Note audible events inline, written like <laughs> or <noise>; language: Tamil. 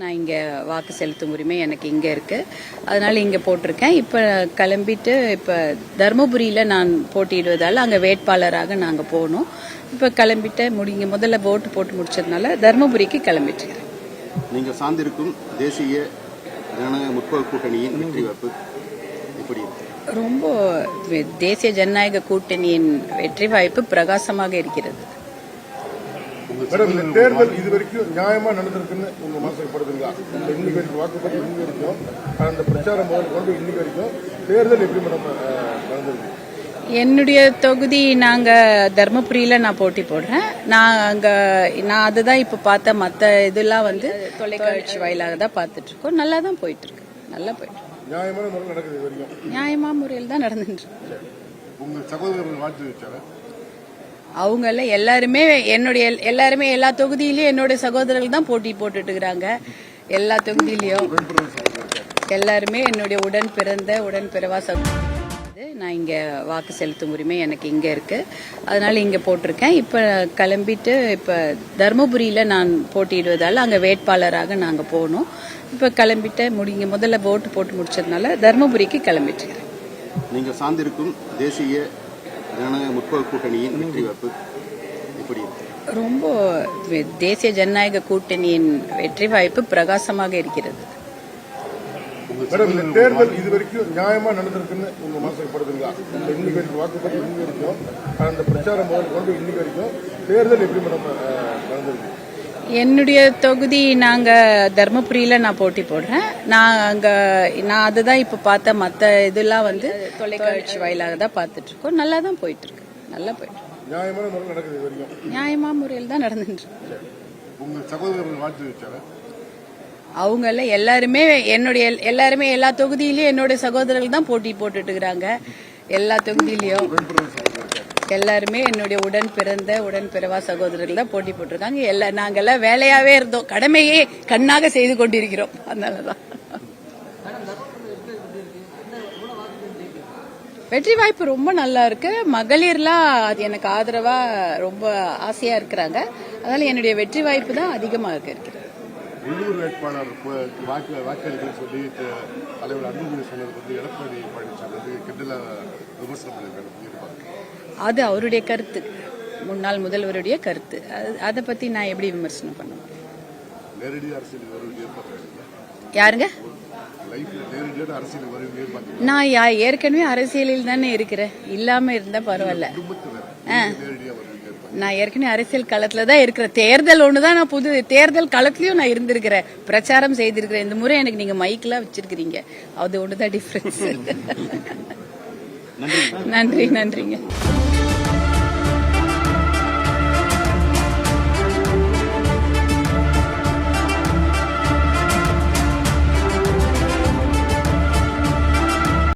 நான் இங்கே வாக்கு செலுத்தும் உரிமை எனக்கு இங்கே இருக்கு. அதனால இங்கே போட்டிருக்கேன். இப்போ கிளம்பிட்டு இப்போ தருமபுரியில் நான் போட்டியிடுவதால் அங்கே வேட்பாளராக நாங்கள் போகணும். இப்போ கிளம்பிட்டு முடிங்க முதல்ல ஓட்டு போட்டு முடிச்சதுனால தருமபுரிக்கு கிளம்பிட்டு இருக்கேன். நீங்க சார்ந்திருக்கும் தேசிய ஜனநாயக முற்போக்கு கூட்டணியின் வெற்றி வாய்ப்பு எப்படி ரொம்ப தேசிய ஜனநாயக கூட்டணியின் வெற்றி வாய்ப்பு பிரகாசமாக இருக்கிறது. மேடம் இந்த தேர்தல் இது வரைக்கும் நியாயமா நடந்திருக்குன்னு உங்க மனசுக்கு படுதுங்களா? இன்னைக்கு வரைக்கும் வாக்குப்பதிவு இன்னைக்கு வரைக்கும் அந்த பிரச்சாரம் முதல் கொண்டு இன்னைக்கு வரைக்கும் தேர்தல் எப்படி மேடம் நடந்திருக்கு? என்னுடைய தொகுதி நாங்க தர்மபுரியில நான் போட்டி போடுறேன். நான் அங்க நான் அதுதான் இப்ப பார்த்த மத்த இதெல்லாம் வந்து தொலைக்காட்சி வாயிலாக தான் பார்த்துட்டு இருக்கோம் நல்லா தான் போயிட்டு இருக்கு நல்லா போயிட்டு. நியாயமான முறையில் நடக்குது இது வரைக்கும். நியாயமா முறையில் தான் நடந்துட்டு இருக்கு. உங்க சகோதரர்கள் வாழ்த்து வச்சாங்க. அவங்கள எல்லாருமே என்னுடைய எல்லாருமே எல்லா தொகுதியிலயும் என்னுடைய சகோதரர்கள் தான் போட்டி போட்டுட்டு இருக்கிறாங்க எல்லா தொகுதியிலயும். எல்லாருமே என்னுடைய உடன் பிறந்த உடன் பிறவா நான் இங்க வாக்கு செலுத்தும் உரிமை எனக்கு இங்க இருக்கு. அதனால இங்க போட்டிருக்கேன். இப்ப கிளம்பிட்டு இப்ப தருமபுரியில் நான் போட்டியிடுவதால் அங்க வேட்பாளராக நாங்க போனோம் இப்ப கிளம்பிட்டு முடிங்க முதல்ல ஓட்டு போட்டு முடிச்சதுனால தருமபுரிக்கு கிளம்பிட்டு நீங்கள் நீங்க சார்ந்திருக்கும் தேசிய ஜனநாயக முற்போக்கு கூட்டணியின் வெற்றி வாய்ப்பு எப்படி இருக்கு? ரொம்ப தேசிய ஜனநாயக கூட்டணியின் வெற்றி வாய்ப்பு பிரகாசமாக இருக்கிறது. மேடம் இந்த தேர்தல் இது வரைக்கும் நியாயமா நடந்திருக்குன்னு உங்க மனசுக்கு படுதுங்களா? இந்த இன்னைக்கு வரைக்கும் வாக்குப்பதிவு இன்னைக்கு வரைக்கும் அந்த பிரச்சாரம் முதல் கொண்டு இன்னைக்கு வரைக்கும் தேர்தல் எப்படி மேடம் நடந்திருக்கு? என்னுடைய தொகுதி நாங்க தர்மபுரியில நான் போட்டி போடுறேன். நான் அங்க நான் அதுதான் இப்ப பார்த்த மத்த இதெல்லாம் வந்து தொலைக்காட்சி வாயிலாக தான் பார்த்துட்டு இருக்கோம் நல்லா தான் போயிட்டு இருக்கு நல்லா போயிட்டு. நியாயமான முறையில் தான் நடந்துட்டு இருக்கு. உங்க சகோதரர்கள் வாழ்த்து வச்சாங்க அவங்க எல்லாம் எல்லாருமே என்னுடைய எல்- எல்லாருமே எல்லா தொகுதியிலயும் என்னுடைய சகோதரர்கள் தான் போட்டி போட்டுட்டு இருக்கிறாங்க எல்லா தொகுதியிலயும். எல்லாருமே என்னுடைய உடன் பிறந்த உடன் பிறவா சகோதரர்கள் தான் போட்டி போட்டிருக்காங்க. எல்லா நாங்கெல்லாம் வேலையாவே இருந்தோம். கடமையே கண்ணாக செய்து கொண்டிருக்கிறோம். அதனாலதான். வெற்றி வாய்ப்பு ரொம்ப நல்லா இருக்கு. மகளிர்லாம் அது எனக்கு ஆதரவா ரொம்ப ஆசையா இருக்கிறாங்க. அதனால என்னுடைய வெற்றி வாய்ப்பு தான் அதிகமாக இருக்கிறது. உள்ளூர் வேட்பாளர் வாக்கு வாக்களிக்க சொல்லி தலைவர் அன்புமணி சொன்னது வந்து எடப்பாடி பழனிசாமி வந்து அது அவருடைய கருத்து. முன்னாள் முதல்வருடைய கருத்து. அது- பத்தி நான் எப்படி விமர்சனம் பண்ண முடியும்? நேரடி அரசியல் வருவது எதிர்பார்க்குறீங்க யாருங்க? நான் யா- ஏற்கனவே அரசியலில் தானே இருக்கிறேன். இல்லாம இருந்தா பரவாயில்ல. நான் ஏற்கனவே அரசியல் களத்துல தான் இருக்கிறேன். தேர்தல் ஒண்ணுதான் நான் புது தேர்தல் களத்திலயும் நான் இருந்திருக்கிறேன். பிரச்சாரம் செய்திருக்கிறேன். இந்த முறை எனக்கு நீங்க மைக்கெல்லாம் வச்சிருக்கிறீங்க. அது ஒண்ணுதான் டிஃபரன்ஸ் <laughs> நன்றி. நன்றி நன்றிங்க.